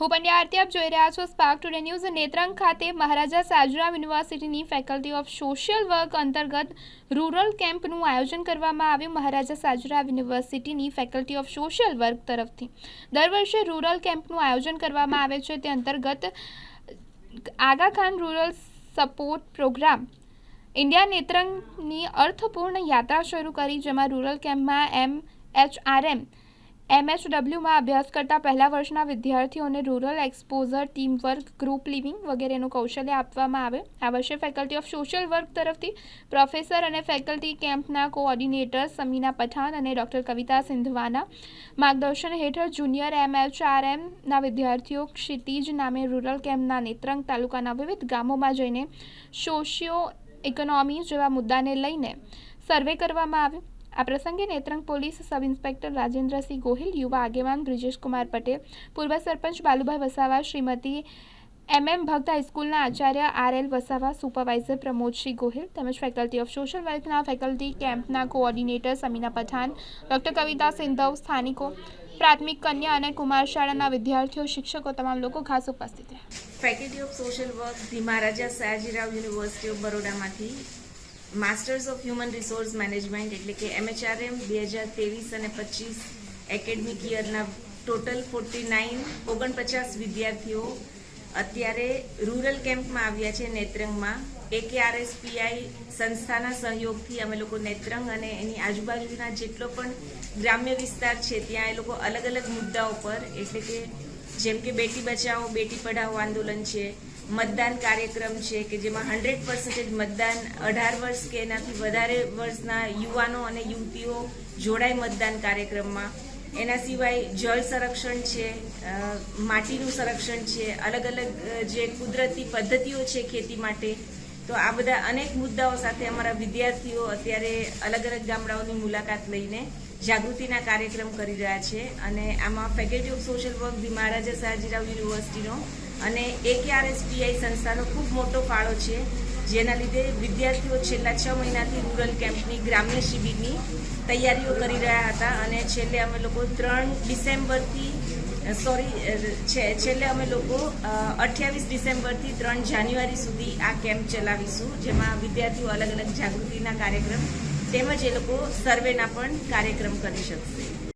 હું પંડ્યા આરતી, આપ જોઈ રહ્યા છો સ્પાર્ક ટુડે ન્યૂઝ નેત્રંગ ખાતે મહારાજા સાજરામ યુનિવર્સિટીની ફેકલ્ટી ઓફ સોશિયલ વર્ક અંતર્ગત રૂરલ કેમ્પનું આયોજન કરવામાં આવ્યું મહારાજા સાજરામ યુનિવર્સિટીની ફેકલ્ટી ઓફ સોશિયલ વર્ક તરફથી. દર વર્ષે રૂરલ કેમ્પનું આયોજન કરવામાં આવે છે. તે અંતર્ગત Aga Khan rural support programme, India નેત્રંગની અર્થપૂર્ણ યાત્રા શરૂ કરી, જેમાં રૂરલ કેમ્પમાં એમ એચઆરએમ એમએચડબલ્યુમાં અભ્યાસ કરતા પહેલા વર્ષના વિદ્યાર્થીઓને rural exposure team work group living વગેરેનું કૌશલ્ય આપવામાં આવે. આ વર્ષે ફેકલ્ટી ઓફ સોશિયલ વર્ક તરફથી પ્રોફેસર અને ફેકલ્ટી કેમ્પના કોઓર્ડિનેટર સમીના પઠાણ અને ડૉક્ટર કવિતા સિંધવાના માર્ગદર્શન હેઠળ જુનિયર એમએચઆરએમના વિદ્યાર્થીઓ ક્ષિતિજ નામે રૂરલ કેમ્પના નેત્રંગ તાલુકાના વિવિધ ગામોમાં જઈને સોશિયો ઇકોનોમી જેવા મુદ્દાને લઈને સર્વે કરવામાં આવ્યો આ પ્રસંગે Netrang police sub inspector Rajendrasinh Gohil, યુવા આગેવાન બ્રિજેશકુમાર પટેલ, પૂર્વ સરપંચ બાલુભાઈ વસાવા, શ્રીમતી એમ એમ ભક્ત હાઈસ્કૂલના Acharya R L Vasava, supervisor Pramodsinh Gohil તેમજ ફેકલ્ટી ઓફ સોશિયલ વર્કના ફેકલ્ટી કેમ્પના કોઓર્ડિનેટર સમીના પઠાણ, ડૉક્ટર કવિતા સિંધવ, સ્થાનિકો, પ્રાથમિક કન્યા અને કુમાર શાળાના વિદ્યાર્થીઓ, શિક્ષકો તમામ લોકો ખાસ ઉપસ્થિત રહ્યા. Faculty of social work the Maharaja Sayajirao university of બરોડામાંથી masters of human resource management એટલે કે એમએચઆરએમ બે હજાર ત્રેવીસ અને પચીસ એકેડમિક યરના ટોટલ ફોર્ટી નાઇન ઓગણપચાસ વિદ્યાર્થીઓ અત્યારે રૂરલ કેમ્પમાં આવ્યા છે નેત્રંગમાં. એકેઆરએસપીઆઈ સંસ્થાના સહયોગથી અમે લોકો નેત્રંગ અને એની આજુબાજુના જેટલો પણ ગ્રામ્ય વિસ્તાર છે, ત્યાં એ લોકો અલગ અલગ મુદ્દાઓ પર એટલે કે જેમ કે બેટી બચાવો, બેટી પઢાઓ આંદોલન છે મતદાન કાર્યક્રમ છે કે જેમાં હંડ્રેડ પર્સન્ટેજ મતદાન અઢાર વર્ષ કે એનાથી વધારે વર્ષના યુવાનો અને યુવતીઓ જોડાય મતદાન કાર્યક્રમમાં. એના સિવાય જળ સંરક્ષણ છે માટીનું સંરક્ષણ છે અલગ અલગ જે કુદરતી પદ્ધતિઓ છે ખેતી માટે. તો આ બધા અનેક મુદ્દાઓ સાથે અમારા વિદ્યાર્થીઓ અત્યારે અલગ અલગ ગામડાઓની મુલાકાત લઈને જાગૃતિના કાર્યક્રમ કરી રહ્યા છે. અને આમાં faculty of social work the Maharaja Sayajirao યુનિવર્સિટીનો અને એકેઆરએસપીઆઈ સંસ્થાનો ખૂબ મોટો ફાળો છે, જેના લીધે વિદ્યાર્થીઓ છેલ્લા છ મહિનાથી રૂરલ કેમ્પની ગ્રામ્ય શિબિરની તૈયારીઓ કરી રહ્યા હતા અને છેલ્લે અમે લોકો ત્રણ ડિસેમ્બરથી સોરી છેલ્લે અમે લોકો અઠ્યાવીસ ડિસેમ્બરથી ત્રણ જાન્યુઆરી સુધી આ કેમ્પ ચલાવીશું, જેમાં વિદ્યાર્થીઓ અલગ અલગ જાગૃતિના કાર્યક્રમ તેમજ એ લોકો સર્વેના પણ કાર્યક્રમ કરી શકશે.